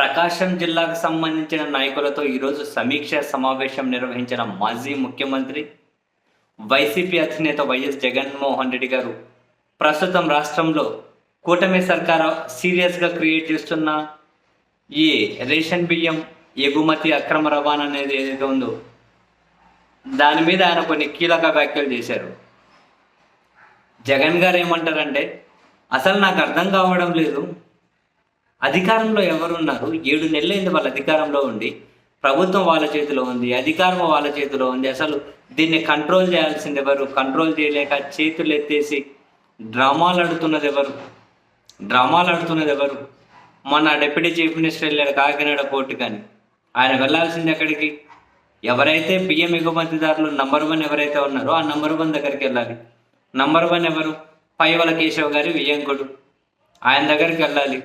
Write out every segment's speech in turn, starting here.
ప్రకాశం జిల్లాకు సంబంధించిన నాయకులతో ఈరోజు సమీక్ష సమావేశం నిర్వహించిన మాజీ ముఖ్యమంత్రి వైసీపీ అధినేత వైఎస్ జగన్మోహన్ రెడ్డి గారు ప్రస్తుతం రాష్ట్రంలో కూటమి సర్కార్ సీరియస్గా క్రియేట్ చేస్తున్న ఈ రేషన్ బియ్యం ఎగుమతి అక్రమ రవాణా అనేది ఏదైతే ఉందో దాని మీద ఆయన కొన్ని కీలక వ్యాఖ్యలు చేశారు. జగన్ గారు ఏమంటారంటే అసలు నాకు అర్థం కావడం లేదు అధికారంలో ఎవరున్నారు? ఏడు నెలలైంది వాళ్ళ అధికారంలో ఉండి. ప్రభుత్వం వాళ్ళ చేతిలో ఉంది అధికారం వాళ్ళ చేతిలో ఉంది. అసలు దీన్ని కంట్రోల్ చేయాల్సింది ఎవరు? కంట్రోల్ చేయలేక చేతులు ఎత్తేసి డ్రామాలు ఆడుతున్నది ఎవరు? డ్రామాలు ఆడుతున్నది ఎవరు? మొన్న డిప్యూటీ చీఫ్ మినిస్టర్ వెళ్ళాడు కాకినాడ కోర్టు కానీ. ఆయన వెళ్ళాల్సింది ఎక్కడికి? ఎవరైతే బియ్యం ఎగుమతిదారులు నంబర్ వన్ ఎవరైతే ఉన్నారో ఆ నంబర్ వన్ దగ్గరికి వెళ్ళాలి. నంబర్ వన్ ఎవరు? పైవల కేశవ్ గారి వియ్యంకుడు. ఆయన దగ్గరికి వెళ్ళాలి.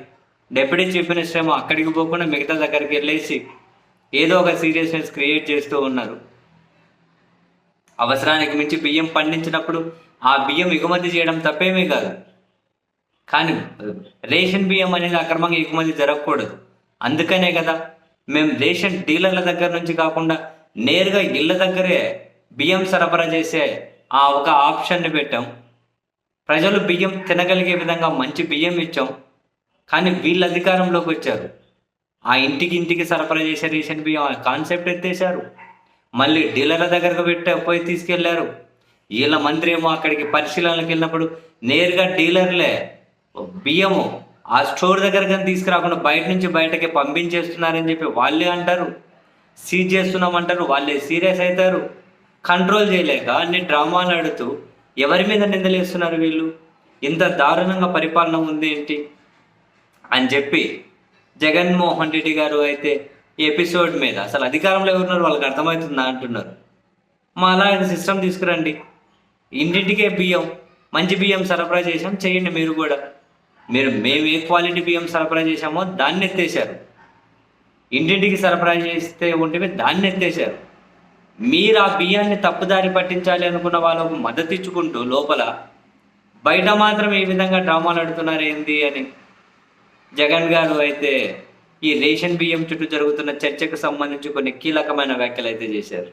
డిప్యూటీ చీఫ్ మినిస్టర్ ఏమో అక్కడికి పోకుండా మిగతా దగ్గరికి వెళ్ళేసి ఏదో ఒక సీరియస్నెస్ క్రియేట్ చేస్తూ ఉన్నారు. అవసరానికి మించి బియ్యం పండించినప్పుడు ఆ బియ్యం ఎగుమతి చేయడం తప్పేమీ కాదు. కానీ రేషన్ బియ్యం అనేది అక్రమంగా ఎగుమతి జరగకూడదు. అందుకనే కదా మేము రేషన్ డీలర్ల దగ్గర నుంచి కాకుండా నేరుగా ఇళ్ళ దగ్గరే బియ్యం సరఫరా చేసే ఆ ఒక ఆప్షన్ని పెట్టాం. ప్రజలు బియ్యం తినగలిగే విధంగా మంచి బియ్యం ఇచ్చాం. కానీ వీళ్ళ అధికారంలోకి వచ్చారు. ఆ ఇంటికి ఇంటికి సరఫరా చేసే రేషన్ బియ్యం కాన్సెప్ట్ ఎత్తేసారు మళ్ళీ డీలర్ల దగ్గరకు పెట్టే పోయి తీసుకెళ్ళారు. వీళ్ళ మంత్రి ఏమో అక్కడికి పరిశీలనకి వెళ్ళినప్పుడు నేరుగా డీలర్లే బియ్యము ఆ స్టోర్ దగ్గర కానీ తీసుకురాకుండా బయట నుంచి బయటకి పంపించేస్తున్నారని చెప్పి వాళ్ళే అంటారు. సీజ్ చేస్తున్నామంటారు. వాళ్ళే సీరియస్ అవుతారు. కంట్రోల్ చేయలేక అన్ని డ్రామాలు ఆడుతూ ఎవరి మీద నిందలేస్తున్నారు వీళ్ళు? ఇంత దారుణంగా పరిపాలన ఉంది ఏంటి? అని చెప్పి జగన్మోహన్ రెడ్డి గారు అయితే ఈ ఎపిసోడ్ మీద అసలు అధికారంలో ఎవరున్నారు? వాళ్ళకి అర్థమవుతుందా అంటున్నారు. మా అలా సిస్టమ్ తీసుకురండి. ఇంటింటికే బియ్యం మంచి బియ్యం సరఫరా చేసాం చేయండి మీరు కూడా. మీరు మేము ఏ క్వాలిటీ బియ్యం సరఫరా చేసామో దాన్ని ఎత్తేసారు ఇంటింటికి సరఫరా చేస్తే ఉంటే దాన్ని ఎత్తేసారు మీరు ఆ బియ్యాన్ని తప్పుదారి పట్టించాలి అనుకున్న వాళ్ళకు మద్దతు ఇచ్చుకుంటూ లోపల బయట మాత్రం ఏ విధంగా డ్రామాలు ఆడుతున్నారు ఏంది అని జగన్ గారు అయితే ఈ రేషన్ బియ్యం చుట్టూ జరుగుతున్న చర్చకు సంబంధించి కొన్ని కీలకమైన వ్యాఖ్యలు అయితే చేశారు.